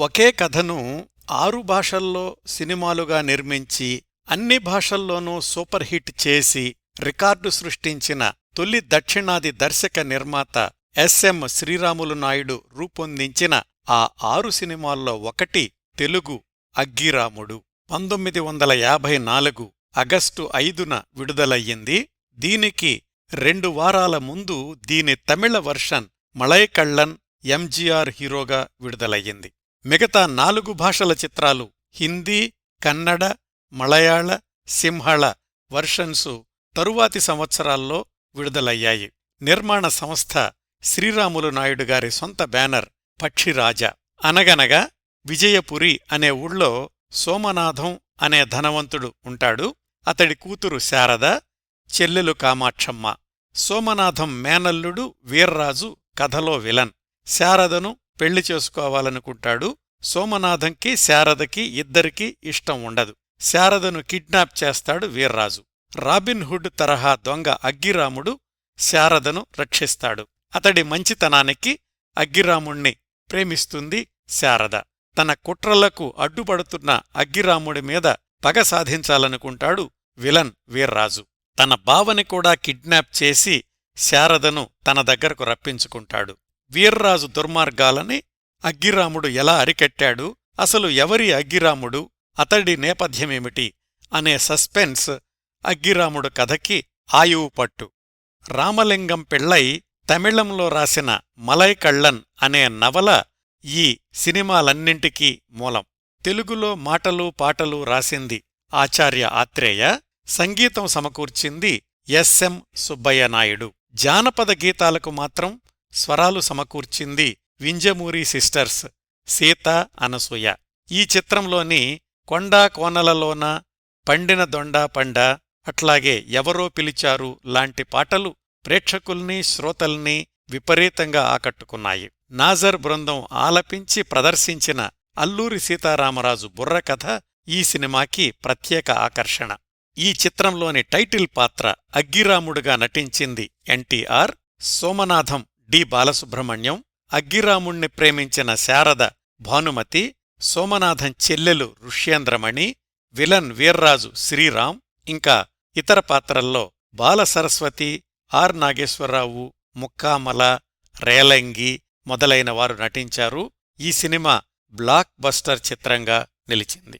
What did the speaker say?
ఒకే కథను ఆరు భాషల్లో సినిమాలుగా నిర్మించి అన్ని భాషల్లోనూ సూపర్ హిట్ చేసి రికార్డు సృష్టించిన తొలి దక్షిణాది దర్శక నిర్మాత ఎస్ఎం శ్రీరాములు నాయుడు రూపొందించిన ఆ ఆరు సినిమాల్లో ఒకటి తెలుగు అగ్గిరాముడు. పంతొమ్మిది వందల యాభై నాలుగు అగస్టు ఐదున విడుదలయ్యింది. దీనికి రెండు వారాల ముందు దీని తమిళ వర్షన్ మళైకళ్ళన్ ఎంజీఆర్ హీరోగా విడుదలయ్యింది. మిగతా నాలుగు భాషల చిత్రాలు హిందీ కన్నడ మలయాళ సింహళ వర్షన్సు తరువాతి సంవత్సరాల్లో విడుదలయ్యాయి. నిర్మాణ సంస్థ శ్రీరాములు నాయుడు గారి సొంత బ్యానర్ పక్షిరాజా. అనగనగా విజయపురి అనే ఊళ్ళో సోమనాథం అనే ధనవంతుడు ఉంటాడు. అతడి కూతురు శారద చెల్లెలు కామాక్షమ్మ. సోమనాథం మేనల్లుడు వీర్రాజు కథలో విలన్. శారదను పెళ్ళి చేసుకోవాలనుకుంటాడు. సోమనాథంకి శారదకి ఇద్దరికీ ఇష్టం ఉండదు. శారదను కిడ్నాప్ చేస్తాడు వీర్రాజు. రాబిన్హుడ్ తరహా దొంగ అగ్గిరాముడు శారదను రక్షిస్తాడు. అతడి మంచితనానికి అగ్గిరాముణ్ణి ప్రేమిస్తుంది శారద. తన కుట్రలకు అడ్డుపడుతున్న అగ్గిరాముడి మీద పగ సాధించాలనుకుంటాడు విలన్ వీర్రాజు. తన బావని కూడా కిడ్నాప్ చేసి శారదను తన దగ్గరకు రప్పించుకుంటాడు. వీర్రాజు దుర్మార్గాలని అగ్గిరాముడు ఎలా అరికట్టాడు? అసలు ఎవరి అగ్గిరాముడు? అతడి నేపథ్యమేమిటి? అనే సస్పెన్స్ అగ్గిరాముడు కథకి ఆయువు పట్టు. రామలింగం పిళ్ళై తమిళంలో రాసిన మలైకళ్ళన్ అనే నవల ఈ సినిమాలన్నింటికీ మూలం. తెలుగులో మాటలు పాటలు రాసింది ఆచార్య ఆత్రేయ సంగీతం సమకూర్చింది ఎస్ఎం సుబ్బయ్య నాయుడు. జానపద గీతాలకు మాత్రం స్వరాలు సమకూర్చింది వింజమూరి సిస్టర్స్ సీత అనసూయ. ఈ చిత్రంలోని కొండా కోనలలోన పండిన దొండా పండ అట్లాగే ఎవరో పిలిచారు లాంటి పాటలు ప్రేక్షకుల్ని శ్రోతల్ని విపరీతంగా ఆకట్టుకున్నాయి. నాజర్ బృందం ఆలపించి ప్రదర్శించిన అల్లూరి సీతారామరాజు బుర్రకథ ఈ సినిమాకి ప్రత్యేక ఆకర్షణ. ఈ చిత్రంలోని టైటిల్ పాత్ర అగ్గిరాముడుగా నటించింది ఎన్టీఆర్ సోమనాథం. డి బాలసుబ్రహ్మణ్యం అగ్గిరాముణ్ణి ప్రేమించిన శారద భానుమతి సోమనాథం చెల్లెలు ఋష్యేంద్రమణి విలన్ వీర్రాజు శ్రీరామ్ ఇంకా ఇతర పాత్రల్లో బాలసరస్వతి ఆర్ నాగేశ్వరరావు ముక్కామల రేలంగి మొదలైన వారు నటించారు. ఈ సినిమా బ్లాక్ బస్టర్ చిత్రంగా నిలిచింది.